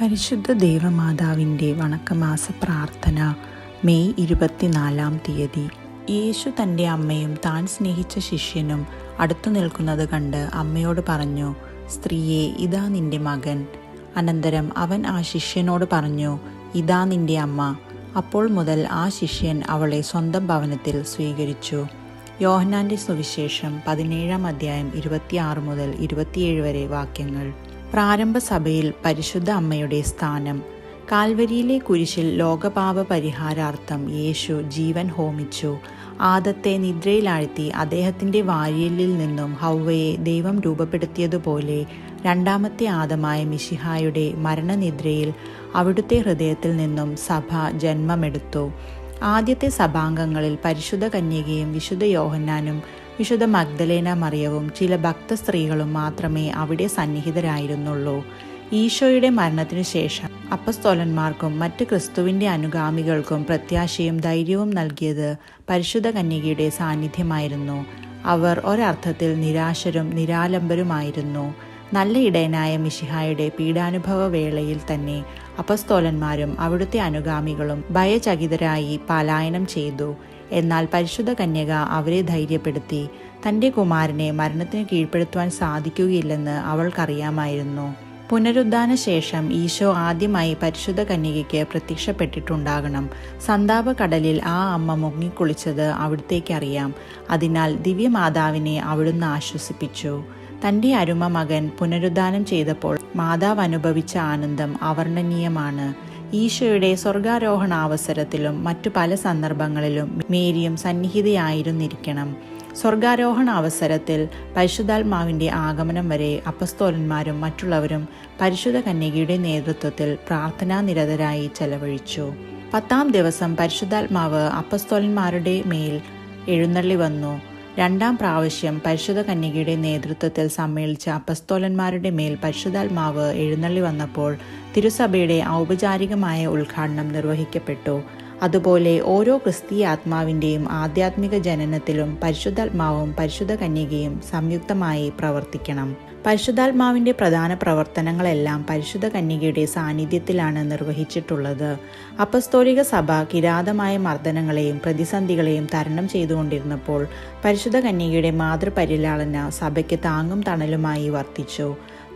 പരിശുദ്ധ ദേവമാതാവിന്റെ വണക്കമാസ പ്രാർത്ഥന മെയ് ഇരുപത്തിനാലാം തീയതി. യേശു തന്റെ അമ്മയും താൻ സ്നേഹിച്ച ശിഷ്യനും അടുത്തു നിൽക്കുന്നത് കണ്ട് അമ്മയോട് പറഞ്ഞു സ്ത്രീയെ ഇതാ നിന്റെ മകൻ. അനന്തരം അവൻ ആ ശിഷ്യനോട് പറഞ്ഞു ഇതാ നിന്റെ അമ്മ. അപ്പോൾ മുതൽ ആ ശിഷ്യൻ അവളെ സ്വന്തം ഭവനത്തിൽ സ്വീകരിച്ചു. യോഹന്നാന്റെ സുവിശേഷം പതിനേഴാം അധ്യായം ഇരുപത്തിയാറ് മുതൽ ഇരുപത്തിയേഴ് വരെ വാക്യങ്ങൾ. പ്രാരംഭ സഭയിൽ പരിശുദ്ധ അമ്മയുടെ സ്ഥാനം. കാൽവരിയിലെ കുരിശിൽ ലോകപാപ പരിഹാരാർത്ഥം യേശു ജീവൻ ഹോമിച്ചു. ആദത്തെ നിദ്രയിലാഴ്ത്തി അദ്ദേഹത്തിന്റെ വാരിയലിൽ നിന്നും ഹൗവയെ ദൈവം രൂപപ്പെടുത്തിയതുപോലെ രണ്ടാമത്തെ ആദമായ മിഷിഹായുടെ മരണനിദ്രയിൽ അവിടുത്തെ ഹൃദയത്തിൽ നിന്നും സഭ ജന്മമെടുത്തു. ആദ്യത്തെ സഭാംഗങ്ങളിൽ പരിശുദ്ധ കന്യകയും വിശുദ്ധ യോഹന്നാനും വിശുദ്ധ മഗ്ദലേന മറിയവും ചില ഭക്ത സ്ത്രീകളും മാത്രമേ അവിടെ സന്നിഹിതരായിരുന്നുള്ളൂ. ഈശോയുടെ മരണത്തിനു ശേഷം അപ്പസ്തോലന്മാർക്കും മറ്റ് ക്രിസ്തുവിന്റെ അനുഗാമികൾക്കും പ്രത്യാശയും ധൈര്യവും നൽകിയത് പരിശുദ്ധ കന്യകയുടെ സാന്നിധ്യമായിരുന്നു. അവർ ഒരർത്ഥത്തിൽ നിരാശരും നിരാലംബരുമായിരുന്നു. നല്ല ഇടയനായ മിഷിഹായുടെ പീഡാനുഭവ വേളയിൽ തന്നെ അപസ്തോലന്മാരും അവിടുത്തെ അനുഗാമികളും ഭയചകിതരായി പലായനം ചെയ്തു. എന്നാൽ പരിശുദ്ധ കന്യക അവരെ ധൈര്യപ്പെടുത്തി തന്റെ കുമാരനെ മരണത്തിന് കീഴ്പ്പെടുത്തുവാൻ സാധിക്കുകയില്ലെന്ന് അവൾക്കറിയാമായിരുന്നു. പുനരുദ്ധാന ശേഷം ഈശോ ആദ്യമായി പരിശുദ്ധ കന്യകയ്ക്ക് പ്രത്യക്ഷപ്പെട്ടിട്ടുണ്ടാകണം. സന്താപ കടലിൽ ആ അമ്മ മുങ്ങിക്കുളിച്ചത് അവിടത്തേക്കറിയാം. അതിനാൽ ദിവ്യമാതാവിനെ അവിടുന്ന് ആശ്വസിപ്പിച്ചു. തന്റെ അരുമ മകൻ പുനരുദ്ധാനം ചെയ്തപ്പോൾ മാതാവ് അനുഭവിച്ച ആനന്ദം അവർണനീയമാണ്. ഈശോയുടെ സ്വർഗാരോഹണാവസരത്തിലും മറ്റു പല സന്ദർഭങ്ങളിലും മേരിയും സന്നിഹിതയായിരുന്നിരിക്കണം. സ്വർഗാരോഹണ അവസരത്തിൽ പരിശുദ്ധാത്മാവിന്റെ ആഗമനം വരെ അപ്പസ്തോലന്മാരും മറ്റുള്ളവരും പരിശുദ്ധ കന്യകയുടെ നേതൃത്വത്തിൽ പ്രാർത്ഥനാ നിരതരായി ചെലവഴിച്ചു. പത്താം ദിവസം പരിശുദ്ധാത്മാവ് അപ്പസ്തോലന്മാരുടെ മേൽ എഴുന്നള്ളി വന്നു. രണ്ടാം പ്രാവശ്യം പരിശുദ്ധ കന്യകയുടെ നേതൃത്വത്തിൽ സമ്മേളിച്ച അപ്പസ്തോലന്മാരുടെ മേൽ പരിശുദ്ധാത്മാവ് എഴുന്നള്ളി വന്നപ്പോൾ തിരുസഭയുടെ ഔപചാരികമായ ഉദ്ഘാടനം നിർവഹിക്കപ്പെട്ടു. അതുപോലെ ഓരോ ക്രിസ്തീയ ആത്മാവിന്റെയും ആധ്യാത്മിക ജനനത്തിലും പരിശുദ്ധാത്മാവും പരിശുദ്ധ കന്യകയും സംയുക്തമായി പ്രവർത്തിക്കണം. പരിശുദ്ധാത്മാവിന്റെ പ്രധാന പ്രവർത്തനങ്ങളെല്ലാം പരിശുദ്ധ കന്യകയുടെ സാന്നിധ്യത്തിലാണ് നിർവഹിച്ചിട്ടുള്ളത്. അപ്പസ്തോലിക സഭ കിരാതമായ മർദ്ദനങ്ങളെയും പ്രതിസന്ധികളെയും തരണം ചെയ്തുകൊണ്ടിരുന്നപ്പോൾ പരിശുദ്ധ കന്യകയുടെ മാതൃപരിലാളന സഭയ്ക്ക് താങ്ങും തണലുമായി വർത്തിച്ചു.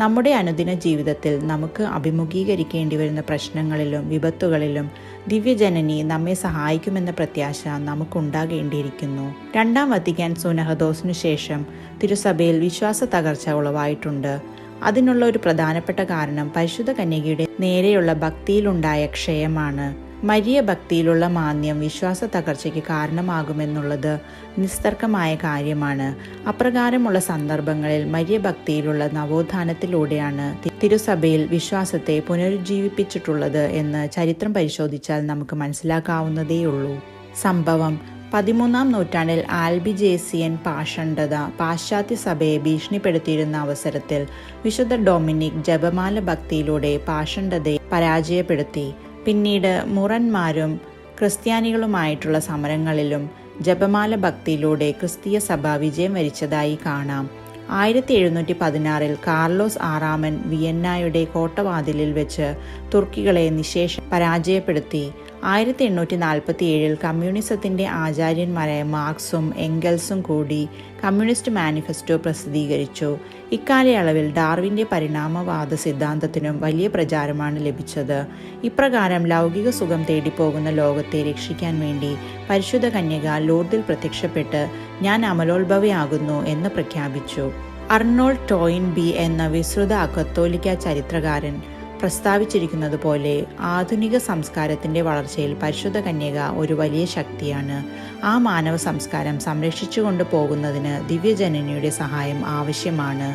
നമ്മുടെ അനുദിന ജീവിതത്തിൽ നമുക്ക് അഭിമുഖീകരിക്കേണ്ടി വരുന്ന പ്രശ്നങ്ങളിലും വിപത്തുകളിലും ദിവ്യജനനി നമ്മെ സഹായിക്കുമെന്ന പ്രത്യാശ നമുക്കുണ്ടാകേണ്ടിയിരിക്കുന്നു. രണ്ടാം വത്തിക്കാൻ സുനഹദോസിനു ശേഷം തിരുസഭയിൽ വിശ്വാസ തകർച്ച ഉളവായിട്ടുണ്ട്. അതിനുള്ള ഒരു പ്രധാനപ്പെട്ട കാരണം പരിശുദ്ധ കന്യകയുടെ നേരെയുള്ള ഭക്തിയിലുണ്ടായ ക്ഷയമാണ്. മരിയ ഭക്തിയിലുള്ള മാന്യം വിശ്വാസ തകർച്ചയ്ക്ക് കാരണമാകുമെന്നുള്ളത് നിസ്തർക്കമായ കാര്യമാണ്. അപ്രകാരമുള്ള സന്ദർഭങ്ങളിൽ മരിയ ഭക്തിയിലുള്ള നവോത്ഥാനത്തിലൂടെയാണ് തിരുസഭയിൽ വിശ്വാസത്തെ പുനരുജ്ജീവിപ്പിച്ചിട്ടുള്ളത് എന്ന് ചരിത്രം പരിശോധിച്ചാൽ നമുക്ക് മനസ്സിലാക്കാവുന്നതേയുള്ളൂ. സംഭവം പതിമൂന്നാം നൂറ്റാണ്ടിൽ ആൽബിജേസിയൻ പാഷണ്ഡത പാശ്ചാത്യ സഭയെ ഭീഷണിപ്പെടുത്തിയിരുന്ന അവസരത്തിൽ വിശുദ്ധ ഡൊമിനിക് ജപമാല ഭക്തിയിലൂടെ പാഷണ്ഡതയെ പരാജയപ്പെടുത്തി. പിന്നീട് മുറന്മാരും ക്രിസ്ത്യാനികളുമായിട്ടുള്ള സമരങ്ങളിലും ജപമാല ഭക്തിയിലൂടെ ക്രിസ്തീയ സഭ വിജയം വരിച്ചതായി കാണാം. ആയിരത്തി എഴുന്നൂറ്റി പതിനാറിൽ കാർലോസ് ആറാമൻ വിയന്നായുടെ കോട്ടവാതിലിൽ വെച്ച് തുർക്കികളെ നിശേഷം പരാജയപ്പെടുത്തി. ആയിരത്തി എണ്ണൂറ്റി നാൽപ്പത്തി ഏഴിൽ കമ്മ്യൂണിസത്തിന്റെ ആചാര്യന്മാരായ മാർക്സും എംഗൽസും കൂടി കമ്മ്യൂണിസ്റ്റ് മാനിഫെസ്റ്റോ പ്രസിദ്ധീകരിച്ചു. ഇക്കാലയളവിൽ ഡാർവിന്റെ പരിണാമവാദ സിദ്ധാന്തത്തിനും വലിയ പ്രചാരമാണ് ലഭിച്ചത്. ഇപ്രകാരം ലൗകിക സുഖം തേടിപ്പോകുന്ന ലോകത്തെ രക്ഷിക്കാൻ വേണ്ടി പരിശുദ്ധ കന്യക ലോർദിൽ പ്രത്യക്ഷപ്പെട്ട് ഞാൻ അമലോത്ഭവയാകുന്നു എന്ന് പ്രഖ്യാപിച്ചു. അർണോൾഡ് ടോയിൻ ബി എന്ന വിസ്തൃത കത്തോലിക്ക ചരിത്രകാരൻ പ്രസ്താവിച്ചിരിക്കുന്നത് പോലെ ആധുനിക സംസ്കാരത്തിന്റെ വളർച്ചയിൽ പരിശുദ്ധ കന്യക ഒരു വലിയ ശക്തിയാണ്. ആ മാനവ സംസ്കാരം സംരക്ഷിച്ചുകൊണ്ട് പോകുന്നതിന് ദിവ്യജനനിയുടെ സഹായം ആവശ്യമാണ്.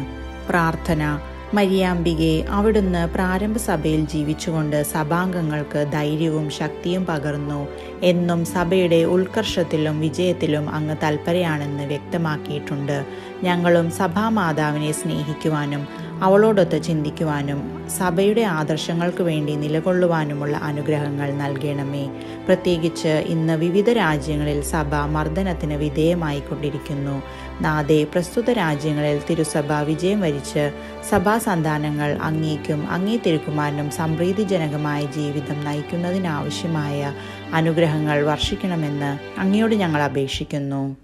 പ്രാർത്ഥന മരിയാമ്പികെ അവിടുന്ന് പ്രാരംഭ സഭയിൽ ജീവിച്ചുകൊണ്ട് സഭാംഗങ്ങൾക്ക് ധൈര്യവും ശക്തിയും പകർന്നു എന്നും സഭയുടെ ഉത്കർഷത്തിലും വിജയത്തിലും അങ്ങ് തൽപരയാണെന്ന് വ്യക്തമാക്കിയിട്ടുണ്ട്. ഞങ്ങളും സഭാമാതാവിനെ സ്നേഹിക്കുവാനും അവളോടൊത്ത് ചിന്തിക്കുവാനും സഭയുടെ ആദർശങ്ങൾക്ക് വേണ്ടി നിലകൊള്ളുവാനുമുള്ള അനുഗ്രഹങ്ങൾ നൽകണമേ. പ്രത്യേകിച്ച് ഇന്ന് വിവിധ രാജ്യങ്ങളിൽ സഭ മർദ്ദനത്തിന് വിധേയമായിക്കൊണ്ടിരിക്കുന്നു. നാദെ പ്രസ്തുത രാജ്യങ്ങളിൽ തിരുസഭ വിജയം വരിച്ച് സഭാ സന്താനങ്ങൾ അങ്ങേക്കും അങ്ങേ തിരുക്കുമാരനും സംപ്രീതിജനകമായ ജീവിതം നയിക്കുന്നതിനാവശ്യമായ അനുഗ്രഹങ്ങൾ വർഷിക്കണമെന്ന് അങ്ങയോട് ഞങ്ങൾ അപേക്ഷിക്കുന്നു.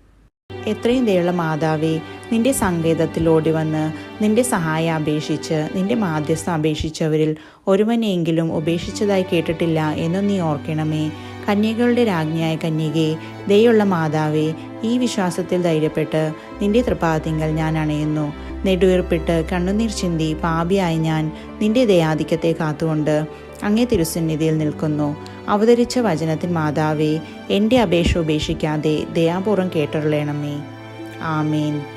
എത്രയും ദയുള്ള മാതാവേ നിന്റെ സങ്കേതത്തിൽ ഓടി വന്ന് നിന്റെ സഹായം അപേക്ഷിച്ച് നിന്റെ മാധ്യസ്ഥം അപേക്ഷിച്ചവരിൽ ഒരുവനെയെങ്കിലും ഉപേക്ഷിച്ചതായി കേട്ടിട്ടില്ല എന്ന് നീ ഓർക്കണമേ. കന്യകളുടെ രാജ്ഞിയായ കന്യകെ ദയുള്ള മാതാവേ ഈ വിശ്വാസത്തിൽ ധൈര്യപ്പെട്ട് നിന്റെ തൃപ്പാതിങ്കൽ ഞാൻ അണയുന്നു. നെടുവീർപ്പിട്ട് കണ്ണുനീർ ചിന്തി പാപിയായി ഞാൻ നിന്റെ ദയാധിക്യത്തെ കാത്തുകൊണ്ട് അങ്ങേ തിരുസന്നിധിയിൽ നിൽക്കുന്നു. അവതരിച്ച വചനത്തിൻ മാതാവേ എന്റെ അപേക്ഷ ഉപേക്ഷിക്കാതെ ദയാപൂർവം കേട്ടറിയണമേ ആമേൻ.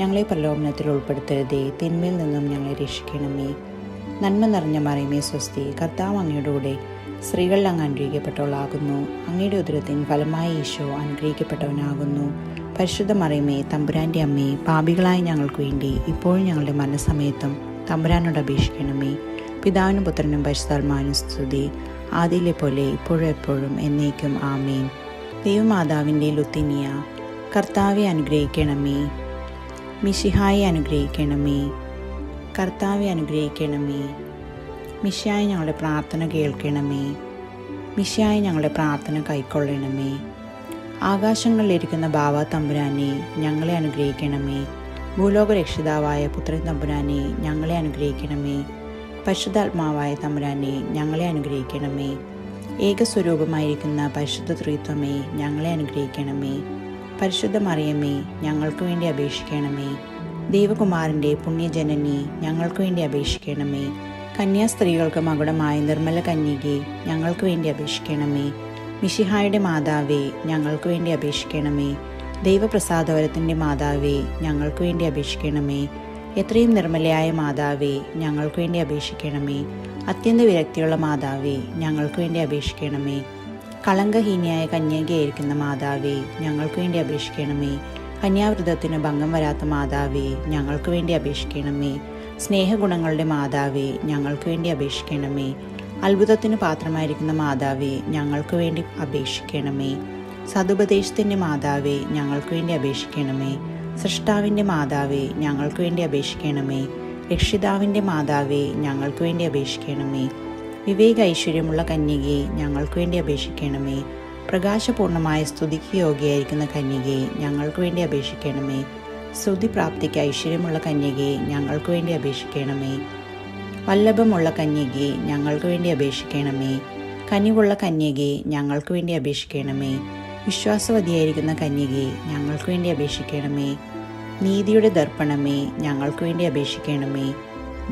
ഞങ്ങളെ പ്രലോഭനത്തിൽ ഉൾപ്പെടുത്തരുതേ. തിന്മയിൽ നിന്നും ഞങ്ങളെ രക്ഷിക്കണമേ. നന്മ നിറഞ്ഞ മറിയമേ സ്വസ്തി. കർത്താവ് അങ്ങയുടെ കൂടെ സ്ത്രീകളിൽ അങ്ങ് അനുഗ്രഹിക്കപ്പെട്ടവളാകുന്നു. അങ്ങയുടെ ഉദരത്തിൻ ഫലമായ ഈശോ അനുഗ്രഹിക്കപ്പെട്ടവനാകുന്നു. പരിശുദ്ധ മറിയമേ തമ്പുരാന്റെ അമ്മേ പാപികളായ ഞങ്ങൾക്ക് വേണ്ടി ഇപ്പോഴും ഞങ്ങളുടെ മരണസമയത്തും തമ്പുരാനോട് അപേക്ഷിക്കണമേ. പിതാവിനും പുത്രനും പരിശുദ്ധാത്മാനും സ്തുതി. ആദിയിലെ പോലെ ഇപ്പോഴും എപ്പോഴും എന്നേക്കും ആമേൻ. ദൈവമാതാവിന്റെ ലുത്തിനിയ കർത്താവെ അനുഗ്രഹിക്കണമേ. മിഷിഹായെ അനുഗ്രഹിക്കണമേ. കർത്താവെ അനുഗ്രഹിക്കണമേ. മിഷായി ഞങ്ങളുടെ പ്രാർത്ഥന കേൾക്കണമേ. മിഷായി ഞങ്ങളുടെ പ്രാർത്ഥന കൈക്കൊള്ളണമേ. ആകാശങ്ങളിലിരിക്കുന്ന ബാവ തമ്പുരാനെ ഞങ്ങളെ അനുഗ്രഹിക്കണമേ. ഭൂലോക രക്ഷിതാവായ പുത്രൻ തമ്പുരാനെ ഞങ്ങളെ അനുഗ്രഹിക്കണമേ. പരിശുദ്ധാത്മാവായ തമ്പുരാനെ ഞങ്ങളെ അനുഗ്രഹിക്കണമേ. ഏകസ്വരൂപമായിരിക്കുന്ന പരിശുദ്ധ ത്രിത്വമേ ഞങ്ങളെ അനുഗ്രഹിക്കണമേ. പരിശുദ്ധ മറിയമ്മേ ഞങ്ങൾക്ക് വേണ്ടി അപേക്ഷിക്കണമേ. ദൈവകുമാരന്റെ പുണ്യജനനി ഞങ്ങൾക്ക് വേണ്ടി അപേക്ഷിക്കണമേ. കന്യാസ്ത്രീകൾക്ക് മകുടമായ നിർമ്മല കന്യകെ ഞങ്ങൾക്ക് വേണ്ടി അപേക്ഷിക്കണമേ. മിഷിഹായുടെ മാതാവേ ഞങ്ങൾക്ക് വേണ്ടി അപേക്ഷിക്കണമേ. ദൈവപ്രസാദവരത്തിന്റെ മാതാവേ ഞങ്ങൾക്ക് വേണ്ടി അപേക്ഷിക്കണമേ. എത്രയും നിർമ്മലയായ മാതാവേ ഞങ്ങൾക്ക് വേണ്ടി അപേക്ഷിക്കണമേ. അത്യന്ത വിരക്തിയുള്ള മാതാവേ ഞങ്ങൾക്ക് വേണ്ടി അപേക്ഷിക്കണമേ. കളങ്കഹീനിയായ കന്യകയായിരിക്കുന്ന മാതാവേ ഞങ്ങൾക്ക് വേണ്ടി അപേക്ഷിക്കണമേ. കന്യാവ്രതത്തിന് ഭംഗം വരാത്ത മാതാവേ ഞങ്ങൾക്ക് വേണ്ടി അപേക്ഷിക്കണമേ. സ്നേഹഗുണങ്ങളുടെ മാതാവേ ഞങ്ങൾക്ക് വേണ്ടി അപേക്ഷിക്കണമേ. അത്ഭുതത്തിന് പാത്രമായിരിക്കുന്ന മാതാവേ ഞങ്ങൾക്ക് വേണ്ടി അപേക്ഷിക്കണമേ. സതുപദേശത്തിന്റെ മാതാവേ ഞങ്ങൾക്ക് വേണ്ടി അപേക്ഷിക്കണമേ. സൃഷ്ടാവിന്റെ മാതാവേ ഞങ്ങൾക്ക് വേണ്ടി അപേക്ഷിക്കണമേ. രക്ഷിതാവിന്റെ മാതാവേ ഞങ്ങൾക്ക് വേണ്ടി അപേക്ഷിക്കണമേ. വിവേക ഐശ്വര്യമുള്ള കന്യകയെ ഞങ്ങൾക്ക് വേണ്ടി അപേക്ഷിക്കണമേ. പ്രകാശപൂർണമായ സ്തുതിക്ക് യോഗ്യയായിരിക്കുന്ന കന്യകയെ ഞങ്ങൾക്ക് വേണ്ടി അപേക്ഷിക്കണമേ. സ്തുതി പ്രാപ്തിക്ക് ഐശ്വര്യമുള്ള കന്യകയെ ഞങ്ങൾക്ക് വേണ്ടി അപേക്ഷിക്കണമേ. വല്ലഭമുള്ള കന്യകയെ ഞങ്ങൾക്ക് വേണ്ടി അപേക്ഷിക്കണമേ. കനിവുള്ള കന്യകയെ ഞങ്ങൾക്ക് വേണ്ടി അപേക്ഷിക്കണമേ. വിശ്വാസവതിയായിരിക്കുന്ന കന്യകയെ ഞങ്ങൾക്ക് വേണ്ടി അപേക്ഷിക്കണമേ. നീതിയുടെ ദർപ്പണമേ ഞങ്ങൾക്ക് വേണ്ടി അപേക്ഷിക്കണമേ.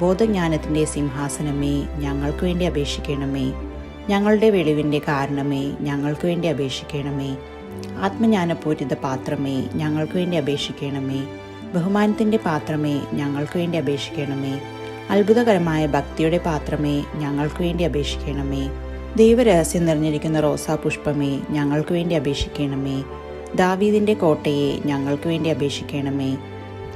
ബോധജ്ഞാനത്തിന്റെ സിംഹാസനമേ ഞങ്ങൾക്ക് വേണ്ടി അപേക്ഷിക്കണമേ. ഞങ്ങളുടെ വെളിവിന്റെ കാരണമേ ഞങ്ങൾക്ക് വേണ്ടി അപേക്ഷിക്കണമേ. ആത്മജ്ഞാനപൂരിത പാത്രമേ ഞങ്ങൾക്ക് വേണ്ടി അപേക്ഷിക്കണമേ. ബഹുമാനത്തിന്റെ പാത്രമേ ഞങ്ങൾക്ക് വേണ്ടി അപേക്ഷിക്കണമേ. അത്ഭുതകരമായ ഭക്തിയുടെ പാത്രമേ ഞങ്ങൾക്ക് വേണ്ടി അപേക്ഷിക്കണമേ. ദൈവരഹസ്യം നിറഞ്ഞിരിക്കുന്ന റോസാ പുഷ്പമേ ഞങ്ങൾക്ക് വേണ്ടി അപേക്ഷിക്കണമേ. ദാവീദിന്റെ കോട്ടയെ ഞങ്ങൾക്ക് വേണ്ടി അപേക്ഷിക്കണമേ.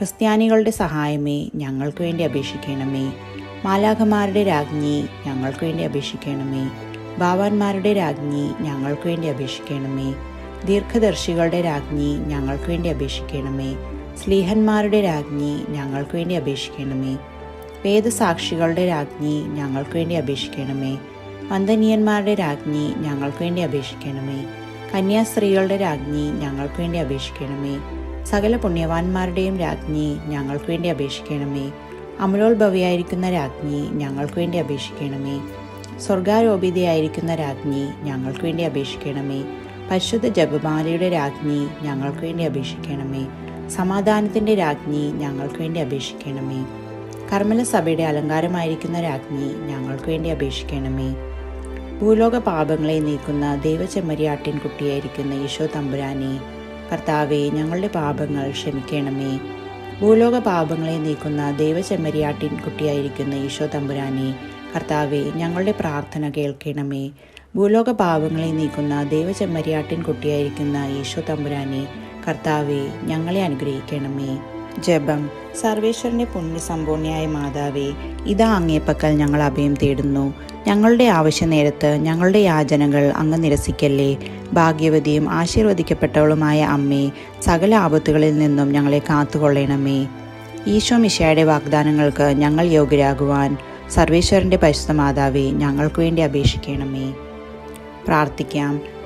ക്രിസ്ത്യാനികളുടെ സഹായമേ ഞങ്ങൾക്ക് വേണ്ടി അപേക്ഷിക്കണമേ. മാലാഖമാരുടെ രാജ്ഞി ഞങ്ങൾക്ക് വേണ്ടി അപേക്ഷിക്കണമേ. ഭാവാന്മാരുടെ രാജ്ഞി ഞങ്ങൾക്ക് വേണ്ടി അപേക്ഷിക്കണമേ. ദീർഘദർശികളുടെ രാജ്ഞി ഞങ്ങൾക്ക് വേണ്ടി അപേക്ഷിക്കണമേ. സ്ലീഹന്മാരുടെ രാജ്ഞി ഞങ്ങൾക്ക് വേണ്ടി അപേക്ഷിക്കണമേ. വേദസാക്ഷികളുടെ രാജ്ഞി ഞങ്ങൾക്ക് വേണ്ടി അപേക്ഷിക്കണമേ. വന്ദനീയന്മാരുടെ രാജ്ഞി ഞങ്ങൾക്ക് വേണ്ടി അപേക്ഷിക്കണമേ. കന്യാസ്ത്രീകളുടെ രാജ്ഞി ഞങ്ങൾക്ക് വേണ്ടി അപേക്ഷിക്കണമേ. സകല പുണ്യവാന്മാരുടെയും രാജ്ഞി ഞങ്ങൾക്ക് വേണ്ടി അപേക്ഷിക്കണമേ. അമലോത്ഭവിയായിരിക്കുന്ന രാജ്ഞി ഞങ്ങൾക്ക് വേണ്ടി അപേക്ഷിക്കണമേ. സ്വർഗാരോപിതയായിരിക്കുന്ന രാജ്ഞി ഞങ്ങൾക്ക് വേണ്ടി അപേക്ഷിക്കണമേ. പരിശുദ്ധ ജപമാലയുടെ രാജ്ഞി ഞങ്ങൾക്ക് വേണ്ടി അപേക്ഷിക്കണമേ. സമാധാനത്തിന്റെ രാജ്ഞി ഞങ്ങൾക്ക് വേണ്ടി അപേക്ഷിക്കണമേ. കർമ്മല സഭയുടെ അലങ്കാരമായിരിക്കുന്ന രാജ്ഞി ഞങ്ങൾക്ക് വേണ്ടി അപേക്ഷിക്കണമേ. ഭൂലോക പാപങ്ങളെ നീക്കുന്ന ദൈവചെമ്മരിയാട്ടിൻ കുട്ടിയായിരിക്കുന്ന ഈശോ തമ്പുരാനെ കർത്താവെ ഞങ്ങളുടെ പാപങ്ങൾ ക്ഷമിക്കണമേ. ഭൂലോക പാപങ്ങളെ നീക്കുന്ന ദൈവചെമ്മരിയാട്ടിൻ കുട്ടിയായിരിക്കുന്ന ഈശോ തമ്പുരാനെ കർത്താവെ ഞങ്ങളുടെ പ്രാർത്ഥന കേൾക്കണമേ. ഭൂലോക പാപങ്ങളെ നീക്കുന്ന ദൈവചെമ്മരിയാട്ടിൻ കുട്ടിയായിരിക്കുന്ന ഈശോ തമ്പുരാനെ കർത്താവെ ഞങ്ങളെ അനുഗ്രഹിക്കണമേ. ജപം. സർവേശ്വരന്റെ പുണ്യസമ്പൂർണയായ മാതാവേ ഇതാ അങ്ങേപ്പക്കൽ ഞങ്ങൾ അഭയം തേടുന്നു. ഞങ്ങളുടെ ആവശ്യ നേരത്ത് ഞങ്ങളുടെ യാചനകൾ അങ്ങ് നിരസിക്കല്ലേ. ഭാഗ്യവതിയും ആശീർവദിക്കപ്പെട്ടവളുമായ അമ്മേ സകല ആപത്തുകളിൽ നിന്നും ഞങ്ങളെ കാത്തുകൊള്ളണമേ. ഈശോ മിശയുടെ വാഗ്ദാനങ്ങൾക്ക് ഞങ്ങൾ യോഗ്യരാകുവാൻ സർവേശ്വരന്റെ പരിശുദ്ധ മാതാവേ ഞങ്ങൾക്ക് വേണ്ടി അപേക്ഷിക്കണമേ. പ്രാർത്ഥിക്കാം.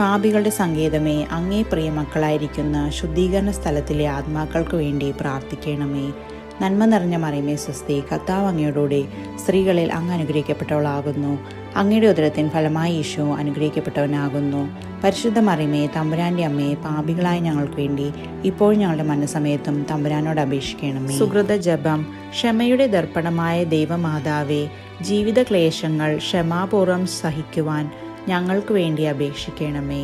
പാപികളുടെ സങ്കേതമേ അങ്ങേ പ്രിയ മക്കളായിരിക്കുന്ന ശുദ്ധീകരണ സ്ഥലത്തിലെ ആത്മാക്കൾക്ക് വേണ്ടി പ്രാർത്ഥിക്കണമേ. നന്മ നിറഞ്ഞ മറിയമേ സ്വസ്തി കർത്താവ് അങ്ങയോടുകൂടെ സ്ത്രീകളിൽ അങ്ങ് അനുഗ്രഹിക്കപ്പെട്ടവളാകുന്നു. അങ്ങയുടെ ഉദരത്തിൻ ഫലമായി ഈശോ അനുഗ്രഹിക്കപ്പെട്ടവനാകുന്നു. പരിശുദ്ധ മറിയമേ തമ്പുരാന്റെ അമ്മയെ പാപികളായ ഞങ്ങൾക്ക് വേണ്ടി ഇപ്പോൾ ഞങ്ങളുടെ മനസ്സമയത്തും തമ്പുരാനോട് അപേക്ഷിക്കണമേ. സുഹൃത ജപം ക്ഷമയുടെ ദർപ്പണമായ ദൈവമാതാവേ ജീവിത ക്ലേശങ്ങൾ ക്ഷമാപൂർവം സഹിക്കുവാൻ ഞങ്ങൾക്ക് വേണ്ടി അപേക്ഷിക്കണമേ.